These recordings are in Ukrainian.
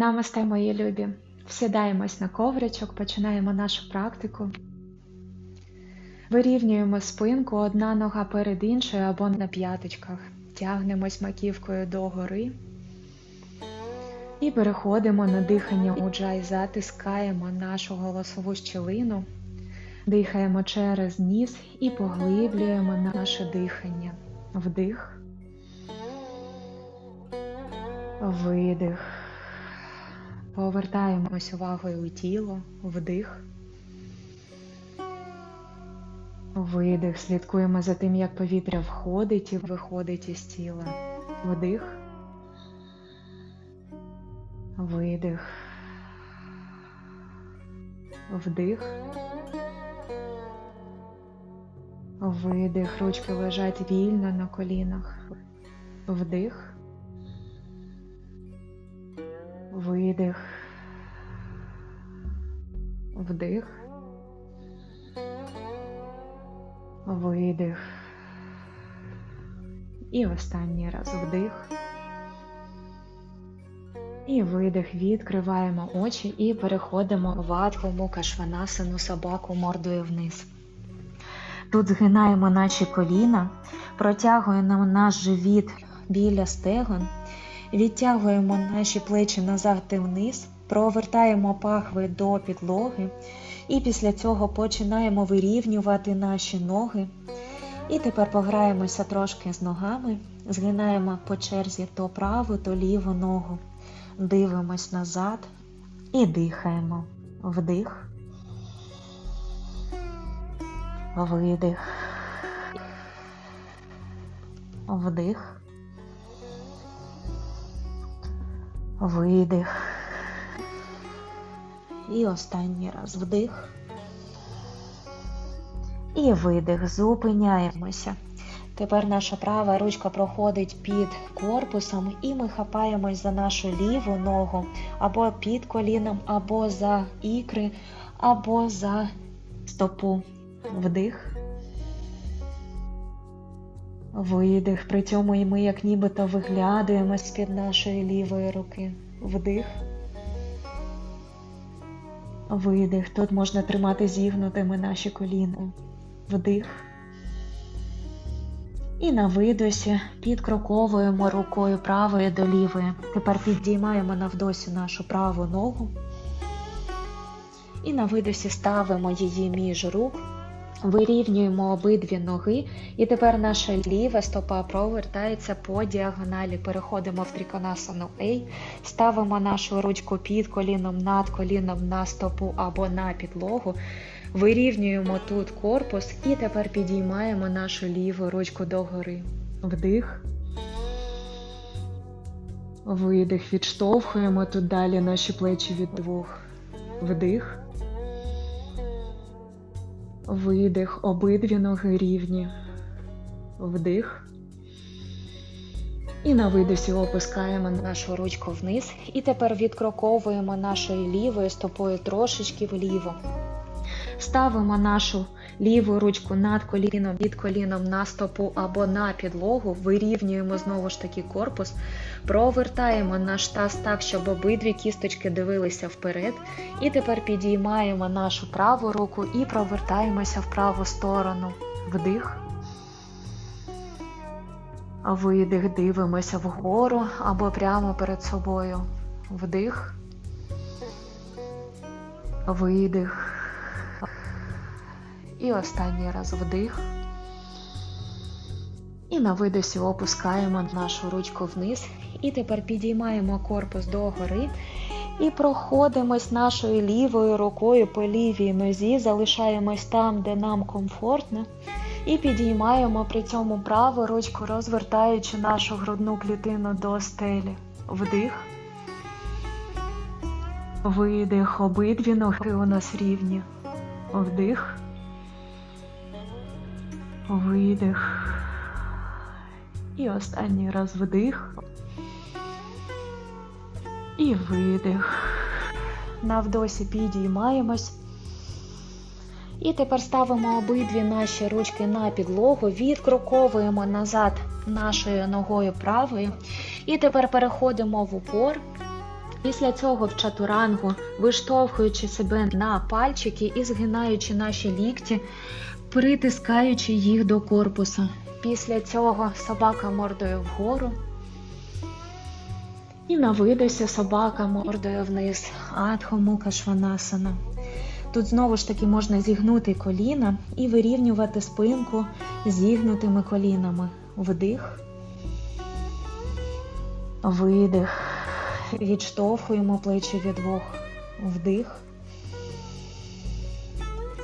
Намасте, мої любі. Сідаємось на ковричок, починаємо нашу практику. Вирівнюємо спинку, одна нога перед іншою або на п'яточках. Тягнемось маківкою догори. І переходимо на дихання уджай, затискаємо нашу голосову щелину, дихаємо через ніс і поглиблюємо наше дихання. Вдих, видих. Повертаємось увагою у тіло, вдих, видих. Слідкуємо за тим, як повітря входить і виходить із тіла. Вдих, видих, вдих, видих. Ручки лежать вільно на колінах. Вдих. Видих. Вдих. Видих. І останній раз вдих. І видих. Відкриваємо очі і переходимо в адху мука шванасану собаку мордою вниз. Тут згинаємо наші коліна, протягуємо наш живіт біля стегон. Відтягуємо наші плечі назад і вниз, провертаємо пахви до підлоги, і після цього починаємо вирівнювати наші ноги. І тепер пограємося трошки з ногами, згинаємо по черзі то праву, то ліву ногу, дивимось назад і дихаємо. Вдих, видих, вдих. Видих. І останній раз вдих. І видих. Зупиняємося. Тепер наша права ручка проходить під корпусом, і ми хапаємось за нашу ліву ногу або під коліном, або за ікри, або за стопу. Вдих. Видих. При цьому і ми як нібито виглядуємо з-під нашої лівої руки. Вдих. Видих. Тут можна тримати зігнутими наші коліна. Вдих. І на видосі підкроковуємо рукою правої до лівої. Тепер підіймаємо на вдосі нашу праву ногу. І на видосі ставимо її між рук. Вирівнюємо обидві ноги, і тепер наша ліва стопа провертається по діагоналі. Переходимо в триконасану A, ставимо нашу ручку під коліном, над коліном на стопу або на підлогу. Вирівнюємо тут корпус і тепер підіймаємо нашу ліву ручку догори. Вдих. Видих. Відштовхуємо тут далі наші плечі від двох. Вдих. Видих, обидві ноги рівні. Вдих. І на видосі опускаємо нашу ручку вниз. І тепер відкроковуємо нашою лівою стопою трошечки вліво. Ставимо нашу ліву ручку над коліном, під коліном на стопу або на підлогу, вирівнюємо знову ж таки корпус, провертаємо наш таз так, щоб обидві кісточки дивилися вперед. І тепер підіймаємо нашу праву руку і провертаємося в праву сторону. Вдих. Видих, дивимося вгору або прямо перед собою. Вдих. Видих. І останній раз вдих. І на видосі опускаємо нашу ручку вниз. І тепер підіймаємо корпус догори і проходимось нашою лівою рукою по лівій нозі, залишаємось там, де нам комфортно. І підіймаємо при цьому праву ручку, розвертаючи нашу грудну клітину до стелі. Вдих. Видих. Обидві ноги у нас рівні. Вдих. Видих. І останній раз вдих. І видих. На вдосі підіймаємось. І тепер ставимо обидві наші ручки на підлогу, відкроковуємо назад нашою ногою правою. І тепер переходимо в упор. Після цього в чатурангу, виштовхуючи себе на пальчики і згинаючи наші лікті, притискаючи їх до корпуса. Після цього собака мордою вгору. І на видосі собака мордою вниз. Адхо мука шванасана. Тут знову ж таки можна зігнути коліна і вирівнювати спинку зігнутими колінами. Вдих. Видих. Відштовхуємо плечі від двох. Вдих.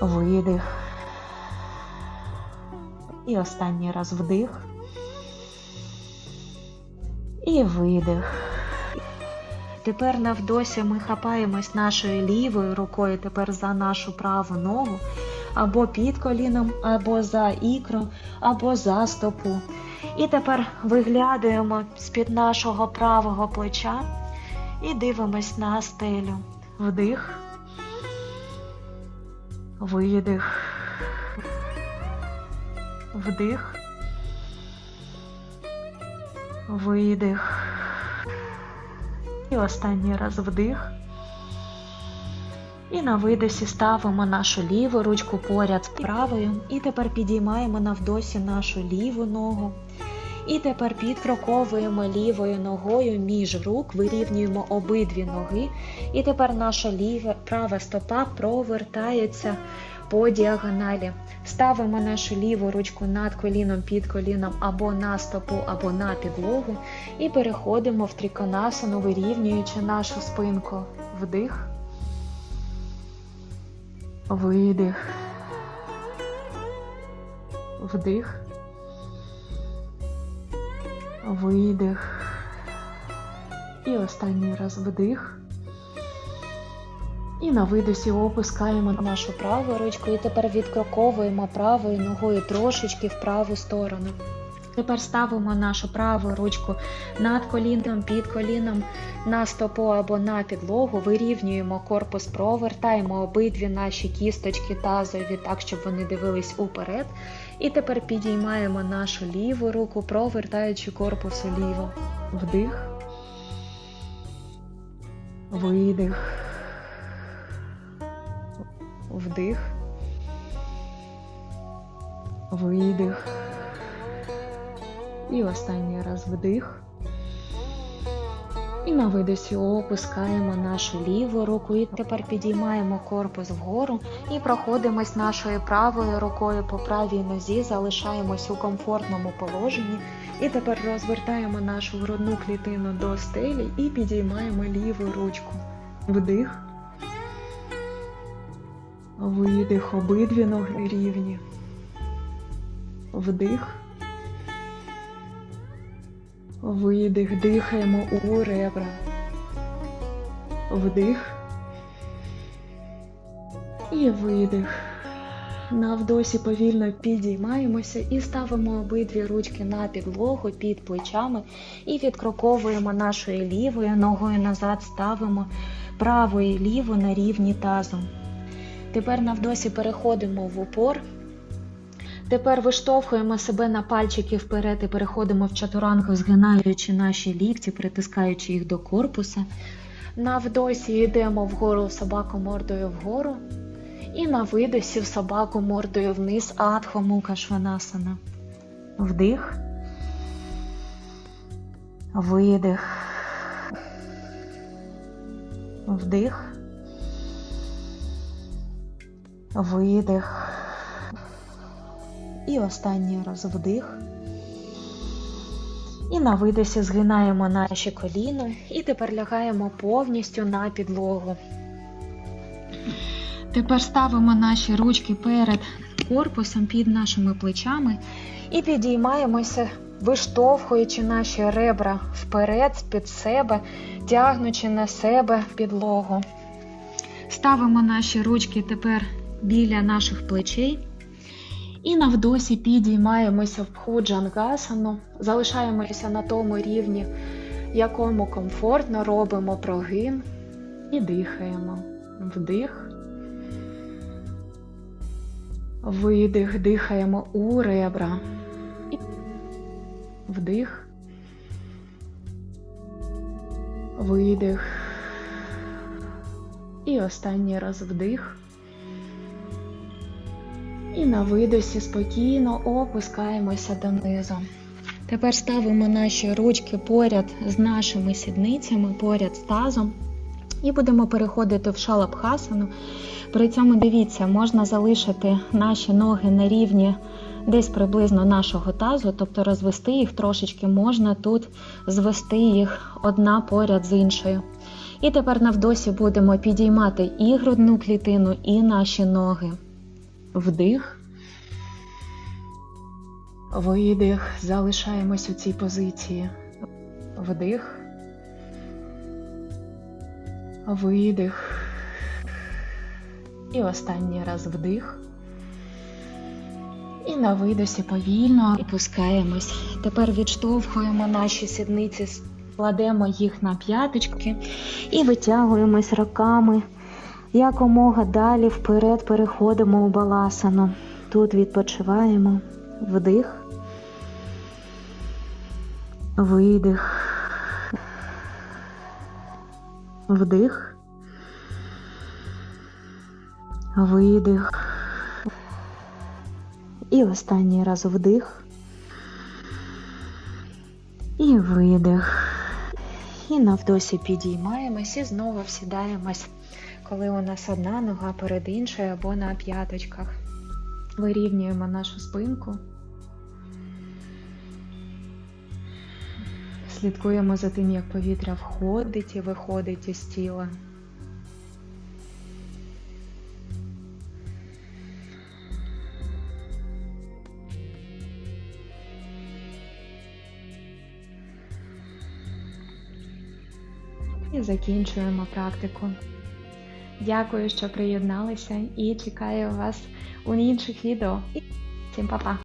Видих. І останній раз вдих. І видих. Тепер навдосі ми хапаємось нашою лівою рукою тепер за нашу праву ногу, або під коліном, або за ікру, або за стопу. І тепер виглядуємо з-під нашого правого плеча і дивимось на стелю. Вдих. Видих. Вдих. Видих. І останній раз вдих. І на видосі ставимо нашу ліву ручку поряд з правою. І тепер підіймаємо навдосі нашу ліву ногу. І тепер підкроковуємо лівою ногою між рук, вирівнюємо обидві ноги. І тепер наша ліва права стопа провертається по діагоналі. Ставимо нашу ліву ручку над коліном, під коліном або на стопу, або на підлогу. І переходимо в триконасану, вирівнюючи нашу спинку. Вдих. Видих. Вдих. Видих. І останній раз вдих. І на видосі опускаємо нашу праву ручку і тепер відкроковуємо правою ногою трошечки в праву сторону. Тепер ставимо нашу праву ручку над коліном, під коліном, на стопу або на підлогу, вирівнюємо корпус, провертаємо обидві наші кісточки тазові так, щоб вони дивились уперед. І тепер підіймаємо нашу ліву руку, провертаючи корпус уліво. Вдих. Видих. Вдих. Видих. І останній раз вдих. І на видосі опускаємо нашу ліву руку. І тепер підіймаємо корпус вгору і проходимось нашою правою рукою по правій нозі, залишаємось у комфортному положенні. І тепер розвертаємо нашу грудну клітину до стелі і підіймаємо ліву ручку. Вдих. Видих, обидві ноги рівні. Вдих. Видих, дихаємо у ребра. Вдих. І видих. Навдосі повільно підіймаємося і ставимо обидві ручки на підлогу під плечами і відкроковуємо нашою лівою ногою назад, ставимо правою і ліву на рівні тазом. Тепер навдосі переходимо в упор. Тепер виштовхуємо себе на пальчики вперед і переходимо в чатурангу, згинаючи наші лікті, притискаючи їх до корпуса. Навдосі йдемо вгору собаку мордою вгору. І на видосі собаку мордою вниз Адхо Мука Шванасана. Вдих. Видих. Вдих. Видих. І останній раз вдих. І на видосі згинаємо наші коліна і тепер лягаємо повністю на підлогу. Тепер ставимо наші ручки перед корпусом під нашими плечами і підіймаємося, виштовхуючи наші ребра вперед, під себе, тягнучи на себе підлогу. Ставимо наші ручки тепер біля наших плечей. І навдосі підіймаємося в худжангасану, залишаємося на тому рівні, якому комфортно робимо прогин і дихаємо. Вдих. Видих, дихаємо у ребра. Вдих. Видих. І останній раз вдих. І на видосі спокійно опускаємося донизу. Тепер ставимо наші ручки поряд з нашими сідницями, поряд з тазом. І будемо переходити в шалабхасану. При цьому дивіться, можна залишити наші ноги на рівні десь приблизно нашого тазу, тобто розвести їх трошечки, можна тут звести їх одна поряд з іншою. І тепер навдосі будемо підіймати і грудну клітину, і наші ноги. Вдих. Видих. Залишаємось у цій позиції. Вдих. Видих. І останній раз вдих. І на видосі повільно Опускаємось. Тепер відштовхуємо наші сідниці, складемо їх на п'яточки і витягуємось руками. Якомога далі вперед переходимо у баласану. Тут відпочиваємо. Вдих. Видих. Вдих. Видих. І останній раз вдих. І видих. І навдосі підіймаємось і знову всідаємось, коли у нас одна нога перед іншою або на п'яточках. вирівнюємо нашу спинку. Слідкуємо за тим, як повітря входить і виходить із тіла. І закінчуємо практику. Дякую, що приєдналися і чекаю вас у інших відео. Всім па-па!